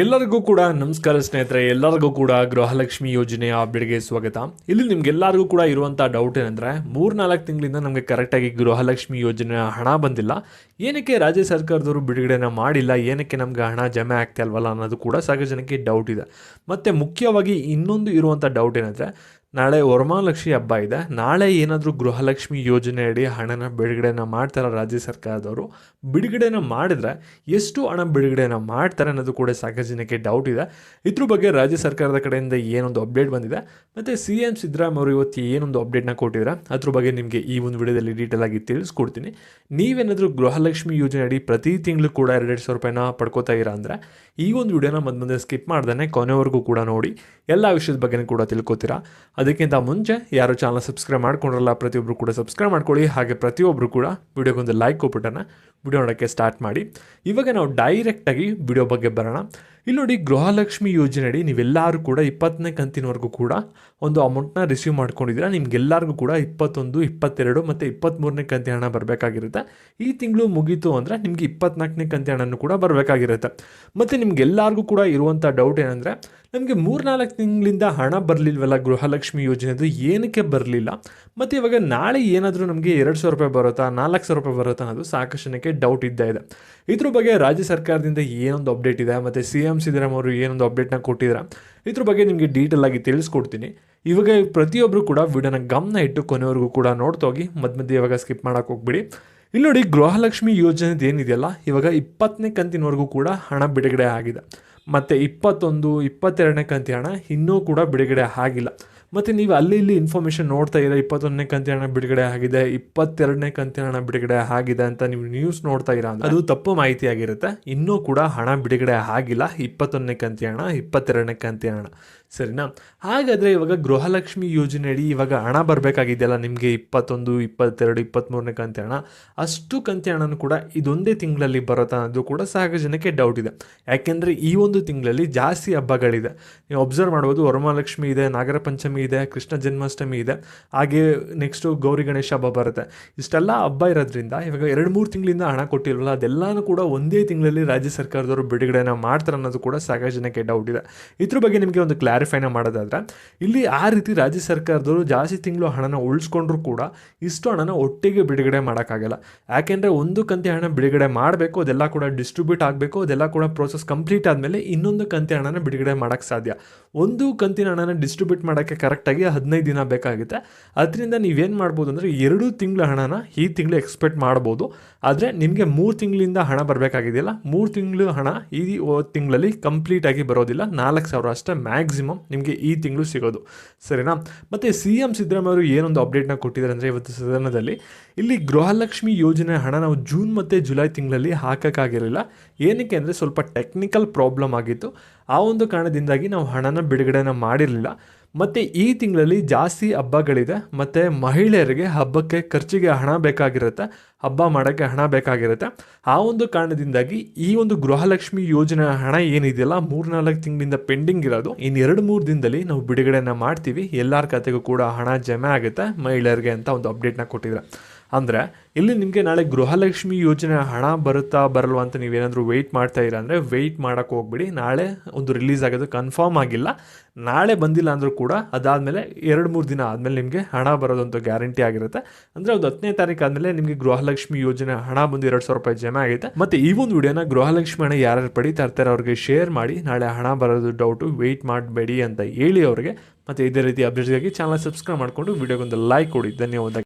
ಎಲ್ಲರಿಗೂ ಕೂಡ ನಮಸ್ಕಾರ ಸ್ನೇಹಿತರೆ, ಎಲ್ಲರಿಗೂ ಕೂಡ ಗೃಹಲಕ್ಷ್ಮಿ ಯೋಜನೆಯ ಅಪ್ಡೇಟ್ಗೆ ಸ್ವಾಗತ. ಇಲ್ಲಿ ನಿಮ್ಗೆಲ್ಲರಿಗೂ ಕೂಡ ಇರುವಂಥ ಡೌಟ್ ಏನಂದ್ರೆ, ಮೂರ್ನಾಲ್ಕು ತಿಂಗಳಿಂದ ನಮಗೆ ಕರೆಕ್ಟಾಗಿ ಗೃಹಲಕ್ಷ್ಮಿ ಯೋಜನೆಯ ಹಣ ಬಂದಿಲ್ಲ. ಏನಕ್ಕೆ ರಾಜ್ಯ ಸರ್ಕಾರದವರು ಬಿಡುಗಡೆನ ಮಾಡಿಲ್ಲ, ಏನಕ್ಕೆ ನಮ್ಗೆ ಹಣ ಜಮೆ ಆಗ್ತಾ ಇಲ್ವಲ್ಲ ಅನ್ನೋದು ಕೂಡ ಸಾಕಷ್ಟು ಜನಕ್ಕೆ ಡೌಟ್ ಇದೆ. ಮತ್ತು ಮುಖ್ಯವಾಗಿ ಇನ್ನೊಂದು ಇರುವಂಥ ಡೌಟ್ ಏನಂದರೆ ನಾಳೆ ವರಮಹಾಲಕ್ಷ್ಮಿ ಹಬ್ಬ ಇದೆ. ನಾಳೆ ಏನಾದರೂ ಗೃಹಲಕ್ಷ್ಮಿ ಯೋಜನೆ ಅಡಿ ಹಣನ ಬಿಡುಗಡೆನ ಮಾಡ್ತಾರೆ ರಾಜ್ಯ ಸರ್ಕಾರದವರು? ಬಿಡುಗಡೆನ ಮಾಡಿದ್ರೆ ಎಷ್ಟು ಹಣ ಬಿಡುಗಡೆನ ಮಾಡ್ತಾರೆ ಅನ್ನೋದು ಕೂಡ ಸಾಕಷ್ಟು ಡೌಟ್ ಇದೆ. ಇದ್ರ ಬಗ್ಗೆ ರಾಜ್ಯ ಸರ್ಕಾರದ ಕಡೆಯಿಂದ ಏನೊಂದು ಅಪ್ಡೇಟ್ ಬಂದಿದೆ. ಮತ್ತು ಸಿ ಎಂ ಸಿದ್ದರಾಮಯ್ಯ ಅವರು ಇವತ್ತು ಏನೊಂದು ಅಪ್ಡೇಟ್ನ ಕೊಟ್ಟಿದ್ದಾರೆ ಅದ್ರ ಬಗ್ಗೆ ನಿಮಗೆ ಈ ಒಂದು ವಿಡಿಯೋದಲ್ಲಿ ಡೀಟೇಲ್ ಆಗಿ ತಿಳಿಸ್ಕೊಡ್ತೀನಿ. ನೀವೇನಾದರೂ ಗೃಹಲಕ್ಷ್ಮಿ ಯೋಜನೆ ಅಡಿ ಪ್ರತಿ ತಿಂಗಳು ಕೂಡ ಎರಡೆರಡು ಸಾವಿರ ರೂಪಾಯಿನ ಪಡ್ಕೋತಾ ಇರ ಅಂದರೆ ಈ ಒಂದು ವಿಡಿಯೋನ ಮಧ್ಯ ಮುಂದೆ ಸ್ಕಿಪ್ ಮಾಡ್ದೇ ಕೊನೆವರೆಗೂ ಕೂಡ ನೋಡಿ. ಎಲ್ಲ ವಿಷಯದ ಬಗ್ಗೆ ಕೂಡ ತಿಳ್ಕೊತೀರಾ? ಅದಕ್ಕಿಂತ ಮುಂಚೆ ಯಾರು ಚಾನಲ್ ಸಬ್ಸ್ಕ್ರೈಬ್ ಮಾಡ್ಕೊಂಡ್ರಲ್ಲ ಪ್ರತಿಯೊಬ್ಬರು ಕೂಡ ಸಬ್ಸ್ಕ್ರೈಬ್ ಮಾಡ್ಕೊಳ್ಳಿ. ಹಾಗೆ ಪ್ರತಿಯೊಬ್ಬರು ಕೂಡ ವಿಡಿಯೋಗೊಂದು ಲೈಕ್ ಕೊಟ್ಬಿಟ್ಟನ ವಿಡಿಯೋ ನೋಡೋಕ್ಕೆ ಸ್ಟಾರ್ಟ್ ಮಾಡಿ. ಇವಾಗ ನಾವು ಡೈರೆಕ್ಟಾಗಿ ವಿಡಿಯೋ ಬಗ್ಗೆ ಬರೋಣ. ಇಲ್ಲಿ ನೋಡಿ ಗೃಹಲಕ್ಷ್ಮಿ ಯೋಜನೆ ಅಡಿ ನೀವೆಲ್ಲರೂ ಕೂಡ ಇಪ್ಪತ್ತನೇ ಕಂತಿನವರೆಗೂ ಕೂಡ ಒಂದು ಅಮೌಂಟ್ನ ರಿಸೀವ್ ಮಾಡ್ಕೊಂಡಿದ್ದೀರಾ. ನಿಮ್ಗೆಲ್ಲರಿಗೂ ಕೂಡ ಇಪ್ಪತ್ತೊಂದು, ಇಪ್ಪತ್ತೆರಡು ಮತ್ತು ಇಪ್ಪತ್ತ್ಮೂರನೇ ಕಂತಿ ಹಣ ಬರಬೇಕಾಗಿರುತ್ತೆ. ಈ ತಿಂಗಳು ಮುಗೀತು ಅಂದರೆ ನಿಮಗೆ ಇಪ್ಪತ್ನಾಲ್ಕನೇ ಕಂತಿ ಹಣನೂ ಕೂಡ ಬರಬೇಕಾಗಿರುತ್ತೆ. ಮತ್ತು ನಿಮ್ಗೆಲ್ಲರಿಗೂ ಕೂಡ ಇರುವಂಥ ಡೌಟ್ ಏನಂದರೆ ನಮಗೆ ಮೂರ್ನಾಲ್ಕು ತಿಂಗಳಿಂದ ಹಣ ಬರಲಿಲ್ವಲ್ಲ ಗೃಹಲಕ್ಷ್ಮಿ ಯೋಜನೆದು, ಏನಕ್ಕೆ ಬರಲಿಲ್ಲ? ಮತ್ತು ಇವಾಗ ನಾಳೆ ಏನಾದರೂ ನಮಗೆ ಎರಡು ಸಾವಿರ ರೂಪಾಯಿ ಬರುತ್ತಾ, ನಾಲ್ಕು ಸಾವಿರ ರೂಪಾಯಿ ಬರುತ್ತಾ ಅನ್ನೋದು ಸಾಕಷ್ಟು ಡೌಟ್ ಇದ್ದೇ ಇದೆ. ಇದ್ರ ಬಗ್ಗೆ ರಾಜ್ಯ ಸರ್ಕಾರದಿಂದ ಏನೊಂದು ಅಪ್ಡೇಟ್ ಇದೆ, ಮತ್ತು ಸಿ ಎಂ ಸಿದ್ದರಾಮ್ ಅವರು ಏನೊಂದು ಅಪ್ಡೇಟ್ನ ಕೊಟ್ಟಿದ್ದಾರೆ ಇದ್ರ ಬಗ್ಗೆ ನಿಮಗೆ ಡೀಟೇಲ್ ಆಗಿ ತಿಳಿಸ್ಕೊಡ್ತೀನಿ. ಇವಾಗ ಪ್ರತಿಯೊಬ್ಬರು ಕೂಡ ವಿಡಿಯೋನ ಗಮನ ಇಟ್ಟು ಕೊನೆವರೆಗೂ ಕೂಡ ನೋಡ್ತೋಗಿ ಮಧ್ಯ ಮಧ್ಯೆ ಇವಾಗ ಸ್ಕಿಪ್ ಮಾಡೋಕೆ ಹೋಗ್ಬಿಡಿ. ಇಲ್ಲಿ ನೋಡಿ ಗೃಹಲಕ್ಷ್ಮಿ ಯೋಜನೆದು ಏನಿದೆಯಲ್ಲ, ಇವಾಗ ಇಪ್ಪತ್ತನೇ ಕಂತಿನವರೆಗೂ ಕೂಡ ಹಣ ಬಿಡುಗಡೆ ಆಗಿದೆ. ಮತ್ತು ಇಪ್ಪತ್ತೊಂದು, ಇಪ್ಪತ್ತೆರಡನೇ ಕಂತಿ ಹಣ ಇನ್ನೂ ಕೂಡ ಬಿಡುಗಡೆ ಆಗಿಲ್ಲ. ಮತ್ತು ನೀವು ಅಲ್ಲಿ ಇಲ್ಲಿ ಇನ್ಫಾರ್ಮೇಷನ್ ನೋಡ್ತಾ ಇರೋ ಇಪ್ಪತ್ತೊಂದನೇ ಕಂತಿ ಹಣ ಬಿಡುಗಡೆ ಆಗಿದೆ, ಇಪ್ಪತ್ತೆರಡನೇ ಕಂತಿ ಹಣ ಬಿಡುಗಡೆ ಆಗಿದೆ ಅಂತ ನೀವು ನ್ಯೂಸ್ ನೋಡ್ತಾ ಇರೋ ಅದು ತಪ್ಪು ಮಾಹಿತಿ ಆಗಿರುತ್ತೆ. ಇನ್ನೂ ಕೂಡ ಹಣ ಬಿಡುಗಡೆ ಆಗಿಲ್ಲ, ಇಪ್ಪತ್ತೊಂದನೇ ಕಂತಿ ಹಣ ಇಪ್ಪತ್ತೆರಡನೇ ಕಂತಿ ಹಣ ಸರಿನಾ? ಹಾಗಾದರೆ ಇವಾಗ ಗೃಹಲಕ್ಷ್ಮಿ ಯೋಜನೆಯಡಿ ಇವಾಗ ಹಣ ಬರಬೇಕಾಗಿದೆಯಲ್ಲ ನಿಮಗೆ ಇಪ್ಪತ್ತೊಂದು, ಇಪ್ಪತ್ತೆರಡು ಇಪ್ಪತ್ತ್ಮೂರನೇ ಕಂತಿ ಹಣ ಅಷ್ಟು ಕಂತಿ ಹಣನೂ ಕೂಡ ಇದೊಂದೇ ತಿಂಗಳಲ್ಲಿ ಬರುತ್ತಾ ಅನ್ನೋದು ಕೂಡ ಜನಕ್ಕೆ ಡೌಟ್ ಇದೆ. ಯಾಕೆಂದರೆ ಈ ಒಂದು ತಿಂಗಳಲ್ಲಿ ಜಾಸ್ತಿ ಹಬ್ಬಗಳಿದೆ. ನೀವು ಅಬ್ಸರ್ವ್ ಮಾಡ್ಬೋದು, ವರಮಹಾಲಕ್ಷ್ಮಿ ಇದೆ, ನಾಗರ ಪಂಚಮಿ ಇದೆ, ಕೃಷ್ಣ ಜನ್ಮಾಷ್ಟಮಿ ಇದೆ, ಹಾಗೆ ನೆಕ್ಸ್ಟು ಗೌರಿ ಗಣೇಶ ಹಬ್ಬ ಬರುತ್ತೆ. ಇಷ್ಟೆಲ್ಲ ಹಬ್ಬ ಇರೋದ್ರಿಂದ ಇವಾಗ ಎರಡು ಮೂರು ತಿಂಗಳಿಂದ ಹಣ ಕೊಟ್ಟಿಲ್ವಲ್ಲ, ಅದೆಲ್ಲಾನು ಕೂಡ ಒಂದೇ ತಿಂಗಳಲ್ಲಿ ರಾಜ್ಯ ಸರ್ಕಾರದವರು ಬಿಡುಗಡೆನ ಮಾಡ್ತಾರೆ ಅನ್ನೋದು ಕೂಡ ಸಾಕಷ್ಟು ಜನಕ್ಕೆ ಡೌಟ್ ಇದೆ. ಇದ್ರ ಬಗ್ಗೆ ನಿಮಗೆ ಒಂದು ಕ್ಲಾರಿಫೈನ ಮಾಡೋದಾದ್ರೆ, ಇಲ್ಲಿ ಆ ರೀತಿ ರಾಜ್ಯ ಸರ್ಕಾರದವರು ಜಾಸ್ತಿ ತಿಂಗಳು ಹಣನ ಉಳಿಸ್ಕೊಂಡ್ರು ಕೂಡ ಇಷ್ಟು ಹಣನ ಒಟ್ಟಿಗೆ ಬಿಡುಗಡೆ ಮಾಡೋಕ್ಕಾಗಲ್ಲ. ಯಾಕೆಂದರೆ ಒಂದು ಕಂತೆ ಹಣ ಬಿಡುಗಡೆ ಮಾಡಬೇಕು, ಅದೆಲ್ಲ ಕೂಡ ಡಿಸ್ಟ್ರಿಬ್ಯೂಟ್ ಆಗಬೇಕು, ಅದೆಲ್ಲ ಕೂಡ ಪ್ರೋಸೆಸ್ ಕಂಪ್ಲೀಟ್ ಆದಮೇಲೆ ಇನ್ನೊಂದು ಕಂತಿನ ಹಣನ ಬಿಡುಗಡೆ ಮಾಡೋಕ್ಕೆ ಸಾಧ್ಯ. ಒಂದು ಕಂತಿನ ಹಣನ ಡಿಸ್ಟ್ರಿಬ್ಯೂಟ್ ಮಾಡೋಕ್ಕೆ ಕರೆಕ್ಟಾಗಿ ಹದಿನೈದು ದಿನ ಬೇಕಾಗುತ್ತೆ. ಅದರಿಂದ ನೀವೇನು ಮಾಡ್ಬೋದು ಅಂದರೆ ಎರಡು ತಿಂಗಳ ಹಣನ ಈ ತಿಂಗಳು ಎಕ್ಸ್ಪೆಕ್ಟ್ ಮಾಡ್ಬೋದು. ಆದರೆ ನಿಮಗೆ ಮೂರು ತಿಂಗಳಿಂದ ಹಣ ಬರಬೇಕಾಗಿದೆಯಲ್ಲ? ಮೂರು ತಿಂಗಳು ಹಣ ಈ ತಿಂಗಳಲ್ಲಿ ಕಂಪ್ಲೀಟಾಗಿ ಬರೋದಿಲ್ಲ. ನಾಲ್ಕು ಸಾವಿರ ಅಷ್ಟೇ ಮ್ಯಾಕ್ಸಿಮಮ್ ನಿಮಗೆ ಈ ತಿಂಗಳು ಸಿಗೋದು. ಸರಿನಾ? ಮತ್ತು ಸಿ ಎಂ ಸಿದ್ದರಾಮಯ್ಯ ಅವರು ಏನೊಂದು ಅಪ್ಡೇಟ್ನ ಕೊಟ್ಟಿದ್ದಾರೆ ಅಂದರೆ ಇವತ್ತು ಸದನದಲ್ಲಿ, ಇಲ್ಲಿ ಗೃಹಲಕ್ಷ್ಮಿ ಯೋಜನೆ ಹಣ ನಾವು ಜೂನ್ ಮತ್ತು ಜುಲೈ ತಿಂಗಳಲ್ಲಿ ಹಾಕೋಕ್ಕಾಗಿರಲಿಲ್ಲ. ಏನಕ್ಕೆ ಅಂದರೆ ಸ್ವಲ್ಪ ಟೆಕ್ನಿಕಲ್ ಪ್ರಾಬ್ಲಮ್ ಆಗಿತ್ತು ಆ ಒಂದು ಕಾರಣದಿಂದಾಗಿ ನಾವು ಹಣನ ಬಿಡುಗಡೆನ ಮಾಡಿರಲಿಲ್ಲ. ಮತ್ತು ಈ ತಿಂಗಳಲ್ಲಿ ಜಾಸ್ತಿ ಹಬ್ಬಗಳಿದೆ. ಮತ್ತು ಮಹಿಳೆಯರಿಗೆ ಹಬ್ಬಕ್ಕೆ ಖರ್ಚಿಗೆ ಹಣ ಬೇಕಾಗಿರುತ್ತೆ. ಹಬ್ಬ ಮಾಡೋಕ್ಕೆ ಹಣ ಬೇಕಾಗಿರುತ್ತೆ. ಆ ಒಂದು ಕಾರಣದಿಂದಾಗಿ ಈ ಒಂದು ಗೃಹಲಕ್ಷ್ಮಿ ಯೋಜನೆ ಹಣ ಏನಿದೆಯಲ್ಲ, ಮೂರ್ನಾಲ್ಕು ತಿಂಗಳಿಂದ ಪೆಂಡಿಂಗ್ ಇರೋದು. ಇನ್ನು ಎರಡು ಮೂರು ದಿನದಲ್ಲಿ ನಾವು ಬಿಡುಗಡೆನ ಮಾಡ್ತೀವಿ. ಎಲ್ಲರ ಖಾತೆಗೂ ಕೂಡ ಹಣ ಜಮೆ ಆಗುತ್ತೆ ಮಹಿಳೆಯರಿಗೆ ಅಂತ ಒಂದು ಅಪ್ಡೇಟ್ನ ಕೊಟ್ಟಿದ್ದಾರೆ. ಅಂದರೆ, ಇಲ್ಲಿ ನಿಮಗೆ ನಾಳೆ ಗೃಹಲಕ್ಷ್ಮಿ ಯೋಜನೆ ಹಣ ಬರುತ್ತಾ ಬರಲ್ವ ಅಂತ ನೀವೇನಾದರೂ ವೆಯ್ಟ್ ಮಾಡ್ತಾ ಇರ ಅಂದರೆ ವೆಯ್ಟ್ ಮಾಡೋಕ್ಕೆ ಹೋಗ್ಬಿಡಿ. ನಾಳೆ ಒಂದು ರಿಲೀಸ್ ಆಗೋದು ಕನ್ಫರ್ಮ್ ಆಗಿಲ್ಲ. ನಾಳೆ ಬಂದಿಲ್ಲ ಅಂದರೂ ಕೂಡ ಅದಾದಮೇಲೆ ಎರಡು ಮೂರು ದಿನ ಆದಮೇಲೆ ನಿಮಗೆ ಹಣ ಬರೋದಂತ ಗ್ಯಾರಂಟಿ ಆಗಿರುತ್ತೆ. ಅಂದರೆ ಒಂದು ಹತ್ತನೇ ತಾರೀಕು ಆದಮೇಲೆ ನಿಮಗೆ ಗೃಹಲಕ್ಷ್ಮಿ ಯೋಜನೆ ಹಣ ಬಂದು ಎರಡು ಸಾವಿರ ರೂಪಾಯಿ ಜಮೆ ಆಗುತ್ತೆ ಮತ್ತು ಈ ಒಂದು ವಿಡಿಯೋನ ಗೃಹಲಕ್ಷ್ಮಿ ಹಣ ಯಾರ್ಯಾರು ಪಡಿತಾ ಇರ್ತಾರೆ ಅವ್ರಿಗೆ ಶೇರ್ ಮಾಡಿ, ನಾಳೆ ಹಣ ಬರೋದು ಡೌಟು ವೆಯ್ಟ್ ಮಾಡಬೇಡಿ ಅಂತ ಹೇಳಿ ಅವ್ರಿಗೆ. ಮತ್ತು ಇದೇ ರೀತಿ ಅಪ್ಡೇಟ್ಸ್ಗಾಗಿ ಚಾನಲ್ ಸಬ್ಸ್ಕ್ರೈಬ್ ಮಾಡಿಕೊಂಡು, ವಿಡಿಯೋಗೊಂದು ಲೈಕ್ ಕೊಡಿ. ಧನ್ಯವಾದ